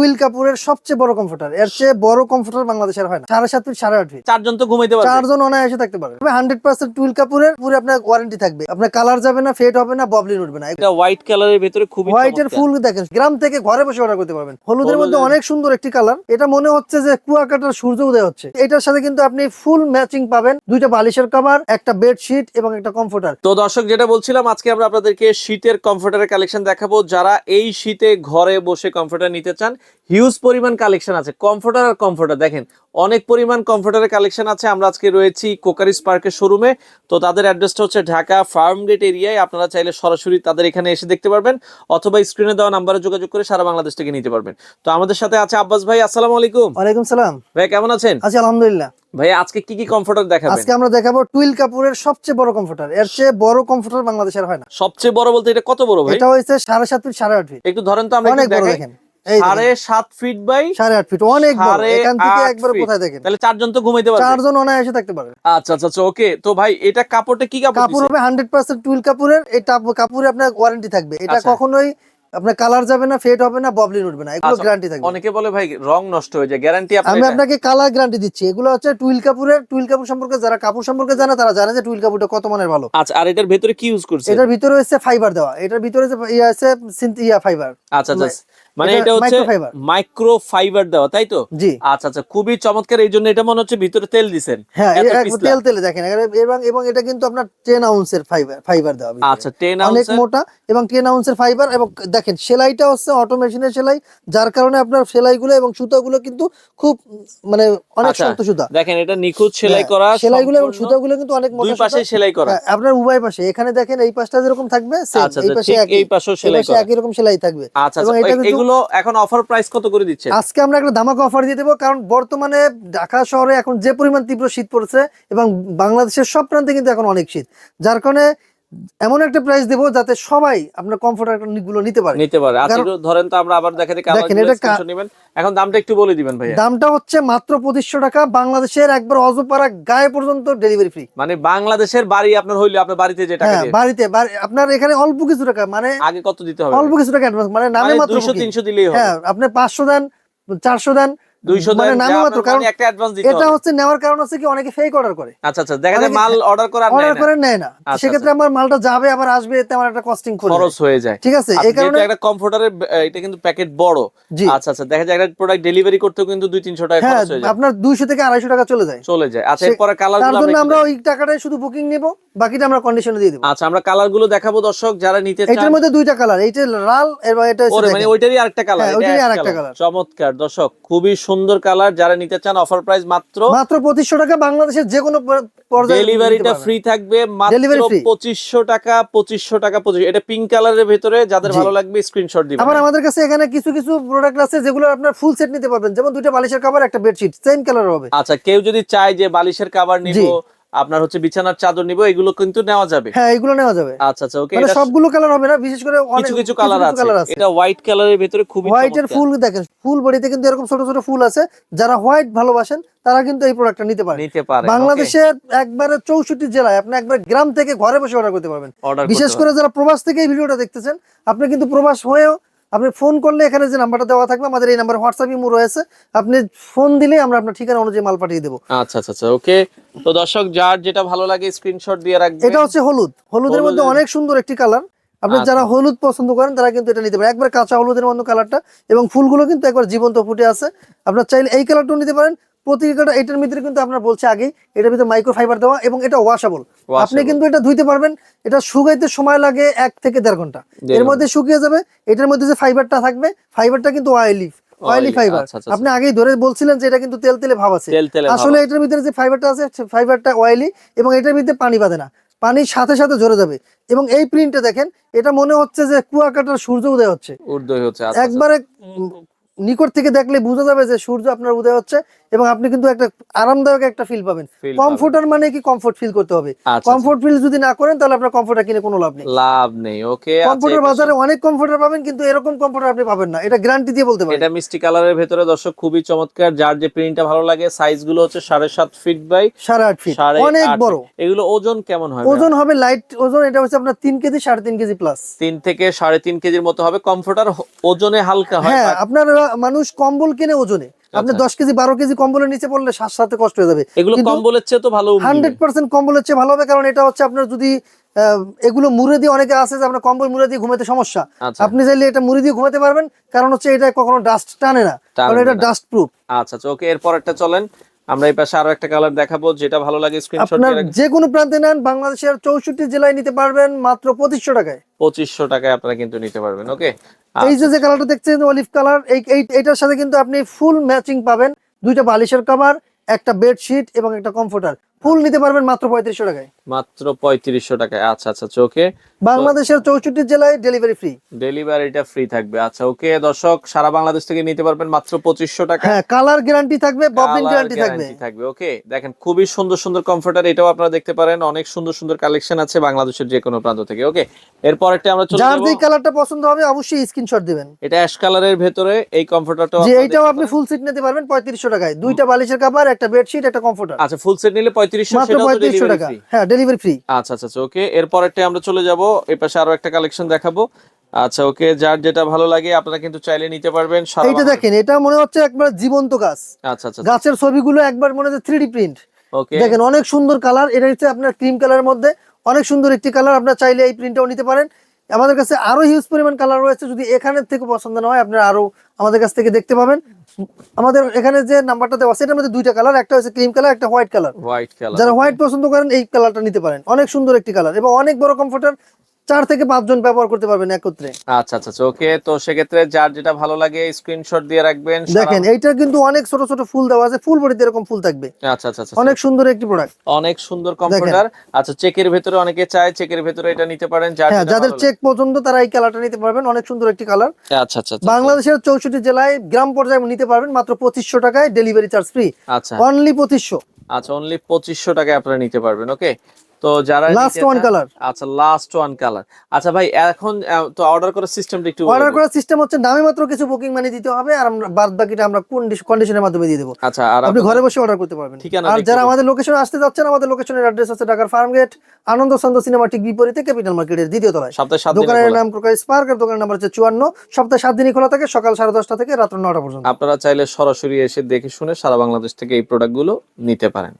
Twill কাপুরের সবচেয়ে বড় কমফোর্টার এর চেয়ে বড় কমফোর্টার বাংলাদেশের হয় না। সাড়ে সাত ফিট সাড়ে আট ফিট। চারজন তো ঘুমাইতে পারবে। চারজন অনায়াসে থাকতে পারে হান্ড্রেড পার্সেন্ট টুইল কাপুরের পুরো আপনার ওয়ারেন্টি থাকবে। আপনার কালার যাবে না ফেড হবে না ববলিন উঠবে না। এটা হোয়াইট কালারের ভিতরে খুব হোয়াইটের চমৎকার। ফুল দেখেন গ্রাম থেকে ঘরে বসে অর্ডার করতে পারবেন। হলুদের মধ্যে অনেক সুন্দর একটি কালার এটা মনে হচ্ছে যে কুয়াকাটার সূর্য উদয় হচ্ছে। এটার সাথে কিন্তু আপনি ফুল ম্যাচিং পাবেন। দুইটা বালিশের কভার একটা বেডশিট এবং একটা কমফোর্টার তো দর্শক যেটা বলছিলাম আজকে আমরা আপনাদেরকে শীতের কমফোর্টারের কালেকশন দেখাবো। যারা এই শীতে ঘরে বসে কমফোর্টার নিতে চান হিউজ পরিমাণ কালেকশন আছে। কমফোর্টার আর কমফোর্টার দেখেন অনেক পরিমাণ কমফোর্টারের কালেকশন আছে। আমরা আজকে রয়েছি কোকারিস পার্কের শোরুমে তো তাদের অ্যাড্রেসটা হচ্ছে ঢাকা ফার্ম গেট এরিয়ায় আপনারা চাইলে সরাসরি তাদের এখানে এসে দেখতে পারবেন। অথবা স্ক্রিনে দেওয়া নাম্বারে যোগাযোগ করে সারা বাংলাদেশ থেকে নিতে পারবেন। তো আমাদের সাথে আছে আব্বাস ভাই আসসালামু আলাইকুম। ওয়ালাইকুম সালাম। ভাই কেমন আছেন? আচ্ছা আলহামদুলিল্লাহ। ভাই আজকে কি কি কমফোর্টার দেখাবেন? আজকে আমরা দেখাবো টুইল কাপুরের সবচেয়ে বড় কমফোর্টার এর চেয়ে বড় কমফোর্টার বাংলাদেশের হয় না। সবচেয়ে বড় বলতে এটা কত বড় ভাই? এটা হয়েছে সাড়ে সাত ফিট সাড়ে আট ফিট একটু ধরেন তো আমরা অনেক বড় দেখেন, সাড়ে সাত ফিট বাই সাড়ে আট ফিট অনেক এখান থেকে একবার কোথায় দেখেন? তাহলে চারজন তো ঘুমাইতে পারবে। চারজন অনায়াসে থাকতে পারে আচ্ছা আচ্ছা আচ্ছা ওকে তো ভাই এটা কাপড়টা কি কাপড় কাপড় হবে হান্ড্রেড পার্সেন্ট টুইল কাপুরের এই কাপড়ে আপনার ওয়ারেন্টি থাকবে। এটা। কখনোই আপনার কালার যাবে না ফেড হবে না ববলিন উঠবে না। এগুলো গ্যারান্টি থাকবে। অনেকে বলে ভাই রং নষ্ট হয়ে যায়। গ্যারান্টি আমি আপনাকে কালার গ্যারান্টি দিচ্ছি। এগুলো হচ্ছে টুইল কাপুরের টুইল কাপুর সম্পর্কে যারা কাপড় সম্পর্কে জানে তারা জানে যে টুইল কাপুরটা কত মানের ভালো। আচ্ছা আর এটার ভেতরে কি ইউজ করছে? এটার ভিতরে হচ্ছে ফাইবার দেওয়া। এটার ভিতরে ইয়া আছে সিন্থ- ইয়া ফাইবার আচ্ছা আচ্ছা। মানে এটা হচ্ছে মাইক্রো ফাইবার দেওয়া তাই তো? জি। আচ্ছা আচ্ছা খুবই চমৎকার এই জন্য এটা মনে হচ্ছে ভিতরে তেল দিছেন। হ্যাঁ। তেল তেলে দেখেন এবং এবং এটা কিন্তু আপনার আউন্সের ফাইবার ফাইবার দেওয়া। আচ্ছা অনেক মোটা এবং আউন্সের ফাইবার এবং দেখেন সেলাইটা হচ্ছে অটোমেশনের সেলাই যার কারণে আপনার সেলাইগুলো এবং সুতাগুলো কিন্তু খুব মানে অনেক আচ্ছা, শক্ত সুতা। দেখেন এটা নিখুঁত সেলাই হ্যাঁ, করা সেলাইগুলো এবং সুতাগুলো কিন্তু অনেক মোটা দুই পাশে সেলাই করা। হ্যাঁ, আপনার উভয় পাশে। এখানে দেখেন এই পাশটা যেরকম থাকবে আচ্ছা এই আচ্ছা পাশে এই পাশেও সেলাই করা। একই রকম সেলাই থাকবে। আচ্ছা এবং এটা এগুলো এখন অফার প্রাইস কত করে দিচ্ছে? আজকে আমরা একটা ধামাকা অফার দিয়ে দেবো, কারণ বর্তমানে ঢাকা শহরে এখন যে পরিমাণ তীব্র শীত পড়ছে এবং বাংলাদেশের সব প্রান্তে কিন্তু এখন অনেক শীত। যার কারণে এমন একটা প্রাইস দেবো যাতে সবাই আপনার কমফোর্টারগুলো নিতে পারে। নিতে পারে। আচ্ছা ধরেন তো আমরা আবার দেখাতে কালার দেখেন, এটা নেবেন। এখন দামটা একটু বলে দিবেন ভাইয়া। দামটা হচ্ছে মাত্র পঁচিশশো টাকা বাংলাদেশের একবার অজপাড়া গায়ে পর্যন্ত ডেলিভারি ফ্রি মানে বাংলাদেশের বাড়ি আপনার হইলে আপনার বাড়িতে যে টাকা হ্যাঁ দিয়ে। বাড়িতে আপনার এখানে অল্প কিছু টাকা মানে আগে কত দিতে হবে? অল্প কিছু টাকা অ্যাডভান্স মানে নামে মাত্র দুইশো booking। তিনশো দিলেই হবে। হ্যাঁ আপনি পাঁচশো দেন চারশো দেন দুইশো নামে মাত্র কারণ একটা এটা হচ্ছে নেওয়ার কারণ হচ্ছে কি অনেকে ফেক অর্ডার করে। আচ্ছা আচ্ছা দেখা যায় মাল অর্ডার করা অর্ডার করে নেয় না। আচ্ছা, সেক্ষেত্রে আমার মালটা যাবে আবার আসবে এতে আমার একটা কস্টিং খরচ হয়ে যায়। ঠিক আছে এই কারণে একটা কমফোর্টারের এটা কিন্তু প্যাকেট বড়। আচ্ছা আচ্ছা দেখা যায় একটা প্রোডাক্ট ডেলিভারি করতেও কিন্তু দুই তিনশো টাকা হ্যাঁ খরচ হয়ে যায়। আপনার দুইশো থেকে আড়াইশো টাকা চলে যায়। চলে যায়। আচ্ছা এরপরে কালার তার জন্য আমরা ওই টাকাটাই শুধু বুকিং নিব। বাকিটা আমরা কন্ডিশনে দিয়ে দেবো। আচ্ছা আমরা কালারগুলো দেখাবো দর্শক যারা নিতে চান। এটার মধ্যে দুইটা কালার এইটা লাল এবং এটা ওরে মানে ওইটারই আরেকটা কালার হ্যাঁ, ওইটারই আরেকটা colour। চমৎকার দর্শক খুবই সুন্দর কালার যারা নিতে চান অফার প্রাইস মাত্র মাত্র পঁচিশশো টাকা বাংলাদেশের যে কোনো পর- পর্যায়ে ডেলিভারিটা ফ্রি থাকবে মাত্র Delivery free। পঁচিশশো টাকা পঁচিশশো টাকা পঁচিশ এটা পিঙ্ক কালারের ভেতরে যাদের ভালো লাগবে স্ক্রিনশট দিবেন। আবার আমাদের কাছে এখানে কিছু কিছু প্রোডাক্ট আছে যেগুলো আপনার ফুল সেট নিতে পারবেন। যেমন দুইটা বালিশের কভার একটা বেডশিট সেম কালার হবে। আচ্ছা কেউ যদি চায় যে বালিশের কাভার নিব। আপনার হচ্ছে বিছানার চাদর নিব এগুলো কিন্তু নেওয়া যাবে। হ্যাঁ এগুলো নেওয়া যাবে। আচ্ছা আচ্ছা ওকে মানে সবগুলো কালার হবে না বিশেষ করে অনেক কিছু কিছু কালার আছে। এটা হোয়াইট কালারের ভেতরে খুবই হোয়াইটের চমৎকার। ফুল দেখেন ফুল বডিতে কিন্তু এরকম ছোট ছোট ফুল আছে। যারা হোয়াইট ভালোবাসেন তারা কিন্তু এই প্রোডাক্টটা নিতে পারেন। নিতে পারে বাংলাদেশের একবারে চৌষট্টি জেলায় আপনি একবার গ্রাম থেকে ঘরে বসে অর্ডার করতে পারবেন। বিশেষ করে যারা প্রবাস থেকে এই ভিডিওটা দেখতেছেন আপনি কিন্তু প্রবাস হয়েও আপনি ফোন করলে এখানে যে নাম্বারটা দেওয়া থাকবে আমাদের এই নাম্বার হোয়াটসঅ্যাপ ইমো রয়েছে। আপনি ফোন দিলে আমরা আপনার ঠিকানা অনুযায়ী মাল পাঠিয়ে দেবো। আচ্ছা আচ্ছা আচ্ছা ওকে তো দর্শক যার যেটা ভালো লাগে স্ক্রিনশট দিয়ে রাখবেন। এটা হচ্ছে হলুদ। হলুদের মধ্যে অনেক সুন্দর একটি কালার আপনি আচ্ছা। যারা হলুদ পছন্দ করেন তারা কিন্তু এটা নিতে পারেন। একবার কাঁচা হলুদের মতো কালারটা এবং ফুলগুলো কিন্তু একবার জীবন্ত ফুটে আছে। আপনার চাইলে এই কালারটাও নিতে পারেন। প্রতিটা এটার ভিতরে কিন্তু আপনার বলছে আগে এটার ভিতরে মাইক্রো ফাইবার দেওয়া এবং এটা ওয়াশেবল আপনি। কিন্তু এটা ধুইতে পারবেন এটা শুকাইতে সময় লাগে এক থেকে দেড় ঘণ্টা। এর মধ্যে শুকিয়ে যাবে এটার মধ্যে যে ফাইবারটা থাকবে ফাইবারটা কিন্তু অয়েলি অয়েলি ফাইবার আপনি আগেই ধরে বলছিলেন যে এটা কিন্তু তেল তেলে ভাব আছে। আসলে এটার ভিতরে যে ফাইবারটা আছে ফাইবারটা অয়েলি এবং এটার ভিতরে পানি বাঁধে না। পানির সাথে সাথে ঝরে যাবে। এবং এই প্রিন্টটা দেখেন এটা মনে হচ্ছে যে কুয়াকাটার সূর্য উদয় হচ্ছে। উর্দয় হচ্ছে আচ্ছা, আচ্ছা। একবারে নিকট থেকে দেখলে বোঝা যাবে যে সূর্য আপনার উদয় হচ্ছে এবং আপনি কিন্তু একটা আরামদায়ক একটা ফিল পাবেন। কমফোর্টার মানে কি? কমফোর্ট ফিল করতে হবে। আচ্ছা, কমফোর্ট ফিল যদি না করেন তাহলে আপনার কমফোর্টার কিনে কোনো লাভ নেই। লাভ নেই ওকে কমফোর্টার বাজারে অনেক কমফোর্টার পাবেন কিন্তু এরকম কমফোর্টার আপনি পাবেন না। এটা গ্যারান্টি দিয়ে বলতে পারেন এটা মিষ্টি কালারের ভেতরে দর্শক খুবই চমৎকার। যার যে প্রিন্টটা ভালো লাগে সাইজগুলো হচ্ছে সাড়ে সাত ফিট বাই সাড়ে আট ফিট অনেক বড়। এগুলো ওজন কেমন হয় ওজন হবে লাইট ওজন এটা হচ্ছে আপনার তিন কেজি সাড়ে তিন কেজি প্লাস তিন থেকে সাড়ে তিন কেজির মতো হবে। কমফোর্টার ওজনে হালকা হয়। হ্যাঁ আপনার মানুষ কম্বল কিনে ওজনে। আপনি আচ্ছা। দশ কেজি বারো কেজি কম্বলের নিচে পড়লে শ্বাস সাথে কষ্ট হয়ে যাবে। এগুলো কম্বলের চেয়ে তো ভালো হান্ড্রেড পার্সেন্ট কম্বলের চেয়ে ভালো হবে কারণ এটা হচ্ছে আপনার যদি এগুলো মুড়ে দিয়ে অনেকে আছে যে আপনার কম্বল মুড়ে দিয়ে ঘুমাতে সমস্যা। আচ্ছা। আপনি চাইলে এটা মুড়ে দিয়ে ঘুমাতে পারবেন কারণ হচ্ছে এটা কখনো ডাস্ট টানে না। কারণ এটা। ডাস্ট প্রুফ আচ্ছা আচ্ছা ওকে এরপর একটা চলেন। আমরা এই পাশে আরও একটা কালার দেখাবো যেটা ভালো লাগে স্ক্রিনশট আপনার যে কোনো প্রান্তে নেন বাংলাদেশের চৌষট্টি জেলায় নিতে পারবেন মাত্র পঁচিশশো টাকায়। পঁচিশশো টাকায় আপনারা কিন্তু নিতে পারবেন ওকে? এই যে যে কালারটা দেখছেন অলিভ কালার এই এই- এইটার সাথে কিন্তু আপনি ফুল ম্যাচিং পাবেন দুইটা বালিশের কভার একটা বেডশিট এবং একটা কমফোর্টার ফুল নিতে পারবেন মাত্র পঁয়ত্রিশশো টাকায়। মাত্র পঁয়ত্রিশশো টাকায়। আচ্ছা আচ্ছা চোখে বাংলাদেশের চৌষট্টি জেলায় ডেলিভারি ফ্রি ডেলিভারিটা ফ্রি থাকবে। আচ্ছা ওকে দর্শক সারা বাংলাদেশ থেকে নিতে পারবেন মাত্র পঁচিশশো টাকা। হ্যাঁ কালার গ্যারান্টি থাকবে ববিন গ্যারান্টি থাকবে। থাকবে ওকে দেখেন খুবই সুন্দর সুন্দর কমফোর্টার এটাও আপনারা দেখতে পারেন। অনেক সুন্দর সুন্দর কালেকশন আছে বাংলাদেশের যে কোনো প্রান্ত থেকে ওকে এরপর একটা আমরা চলে যার যাব। কালারটা পছন্দ হবে অবশ্যই স্ক্রিনশট দিবেন। এটা অ্যাশ কালারের ভেতরে এই কমফোর্টারটাও যে এইটাও আপনি ফুল সিট নিতে পারবেন পঁয়ত্রিশশো টাকায়। দুইটা বালিশের কাভার একটা বেডশিট একটা কমফোর্টার আচ্ছা ফুল সেট নিলে পঁয়ত্রিশশো মাত্র সেটাও তো ডেলিভারি টাকা। ফ্রি হ্যাঁ ডেলিভারি ফ্রি আচ্ছা আচ্ছা আচ্ছা ওকে এরপর একটা আমরা চলে যাব এই পাশে আরও একটা কালেকশন দেখাবো। আচ্ছা ওকে যার যেটা ভালো লাগে আপনারা কিন্তু চাইলে নিতে পারবেন। এইটা দেখেন এটা মনে হচ্ছে একবার জীবন্ত গাছ। আচ্ছা আচ্ছা গাছের ছবিগুলো একবার মনে হচ্ছে থ্রি প্রিন্ট ওকে। দেখেন অনেক সুন্দর কালার। এটা হচ্ছে আপনার ক্রিম কালারের মধ্যে। অনেক সুন্দর একটি কালার আপনার চাইলে এই প্রিন্টটাও নিতে পারেন। আমাদের কাছে আরও হিউজ পরিমাণ কালার রয়েছে। যদি এখানের থেকে পছন্দ না হয় আপনারা আরও আমাদের কাছ থেকে দেখতে পাবেন। আমাদের এখানে যে নাম্বারটা দেওয়া আছে এটার মধ্যে দুইটা কালার একটা হচ্ছে ক্রিম কালার একটা হোয়াইট কালার হোয়াইট কালার যারা হোয়াইট পছন্দ করেন এই কালারটা নিতে পারেন। অনেক সুন্দর একটি কালার এবং অনেক বড় কমফোর্টার চার থেকে পাঁচজন ব্যবহার করতে পারবেন একত্রে। আচ্ছা আচ্ছা আচ্ছা ওকে তো সেক্ষেত্রে যার যেটা ভালো লাগে স্ক্রিনশট দিয়ে রাখবেন দেখেন এইটা কিন্তু অনেক ছোট ছোট ফুল দেওয়া আছে ফুল বডিতে এরকম ফুল থাকবে। আচ্ছা আচ্ছা আচ্ছা অনেক সুন্দর একটি প্রোডাক্ট অনেক সুন্দর কম্পিউটার আচ্ছা চেকের ভেতরে অনেকে চায় চেকের ভেতরে এটা নিতে পারেন যার হ্যাঁ যাদের চেক পছন্দ তারা এই কালারটা নিতে পারবেন অনেক সুন্দর একটি কালার আচ্ছা আচ্ছা আচ্ছা বাংলাদেশের চৌষট্টি জেলায় গ্রাম পর্যায়ে নিতে পারবেন মাত্র পঁচিশশো টাকায় ডেলিভারি চার্জ ফ্রি আচ্ছা। অনলি পঁচিশশো। আচ্ছা অনলি পঁচিশশো টাকায় আপনারা নিতে পারবেন ওকে তো যারা one চান- color। আচ্ছা লাস্ট ওয়ান কালার আচ্ছা ভাই এখন তো অর্ডার করার সিস্টেমটা একটু অর্ডার করার সিস্টেম হচ্ছে নামে মাত্র কিছু বুকিং মানি দিতে হবে আর আমরা বাদ বাকিটা আমরা কন্ডিশনের মাধ্যমে দিয়ে দেবো। আচ্ছা আর আপনি ঘরে বসে অর্ডার করতে পারবেন। ঠিকানা আর যারা আমাদের লোকেশনে আসতে যাচ্ছেন আমাদের লোকেশনের অ্যাড্রেস আছে ঢাকার ফার্ম গেট আনন্দ সন্দ সিনেমা ঠিক বিপরীতে ক্যাপিটাল মার্কেটের দ্বিতীয় তলায়। সপ্তাহে সাত দিনে দোকানের নাম প্রকাশ স্পার্ক আর দোকানের নাম্বার হচ্ছে চুয়ান্ন। সপ্তাহে সাত দিনই খোলা থাকে সকাল সাড়ে দশটা থেকে রাত্র নটা পর্যন্ত। আপনারা চাইলে সরাসরি এসে দেখে শুনে সারা বাংলাদেশ থেকে এই প্রোডাক্টগুলো নিতে পারেন।